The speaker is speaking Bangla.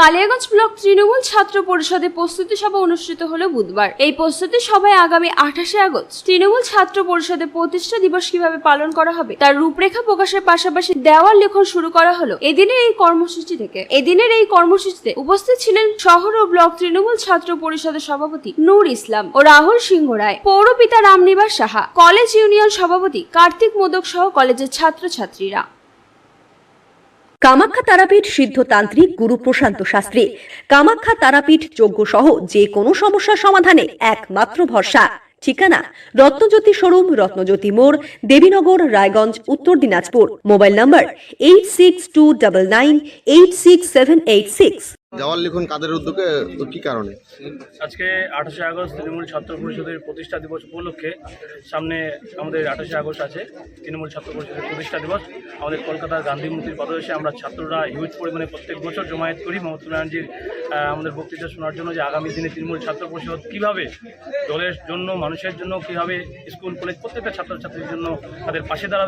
কালিয়াগঞ্জ ব্লক তৃণমূল ছাত্র পরিষদে প্রস্তুতি সভা অনুষ্ঠিত হলো বুধবার। এই প্রস্তুতি সভায় আগামী আঠাশে আগস্ট তৃণমূল ছাত্র পরিষদের প্রতিষ্ঠা দিবস কীভাবে পালন করা হবে, তার রূপরেখা প্রকাশের পাশাপাশি দেওয়াল লেখন শুরু করা হলো এদিনের এই কর্মসূচি থেকে। এদিনের এই কর্মসূচিতে উপস্থিত ছিলেন শহর ও ব্লক তৃণমূল ছাত্র পরিষদের সভাপতি নূর ইসলাম ও রাহুল সিংহ রায়, পৌরপিতা রামনিবাস সাহা, কলেজ ইউনিয়ন সভাপতি কার্তিক মোদক সহ কলেজের ছাত্রছাত্রীরা। কামাখ্যা তারাপীঠ সিদ্ধতান্ত্রিক গুরু প্রশান্ত শাস্ত্রী। কামাখ্যা তারাপীঠ যোগ্য সহ যে কোনো সমস্যা সমাধানে একমাত্র ভরসা। ঠিকানা রত্নজ্যোতি শোরুম রত্নজ্যোতি মোড় Devinagar Raiganj Uttar Dinajpur. Mobile number eight six two double nine eight six seven eight six দেওয়াল লিখন কাদের উদ্যোগে তো কি কারণে? আজকে আঠাশে আগস্ট তৃণমূল ছাত্র পরিষদের প্রতিষ্ঠা দিবস উপলক্ষে সামনে আমাদের আঠাশে আগস্ট আছে তৃণমূল ছাত্র পরিষদের প্রতিষ্ঠা দিবস। আমাদের কলকাতার গান্ধী মূর্তির পদদেশে আমরা ছাত্ররা হিউজ পরিমাণে প্রত্যেক বছর জমায়েত করি। মমতা ব্যানার্জির আমাদের বক্তৃতা শোনার জন্য যে আগামী দিনে তৃণমূল ছাত্র পরিষদ কীভাবে দলের জন্য, মানুষের জন্য, কীভাবে স্কুল, কলেজ প্রত্যেকটা ছাত্রছাত্রীর জন্য তাদের পাশে দাঁড়াবে